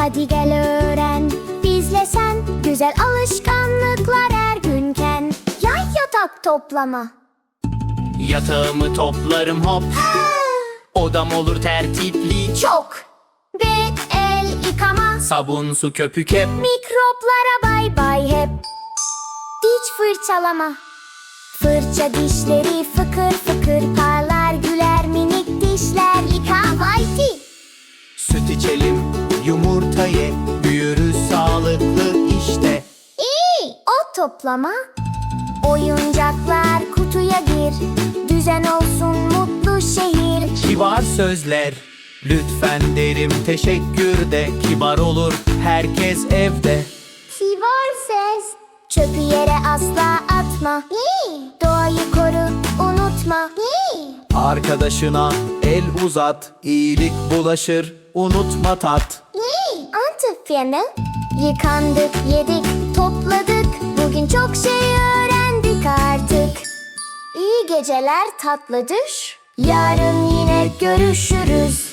Hadi gel öğren bizle sen. Güzel alışkanlıklar her günken. Yay yatak toplama. Yatağımı toplarım hop. Odam olur tertipli. Çok. Bir el yıkama. Sabun su köpük hep. Mikroplara bay bay hep. Diş fırçalama. Fırça dişleri fıkır fıkır parlar toplama. Oyuncaklar kutuya gir. Düzen olsun mutlu şehir. Kibar sözler. Lütfen derim teşekkür de. Kibar olur herkes evde. Kibar ses. Çöpü yere asla atma. İyi Doğayı koru unutma. İyi Arkadaşına el uzat. İyilik bulaşır unutma tat. İyi Antifriendel Yıkandık yedik geceler tatlı düş Yarın yine görüşürüz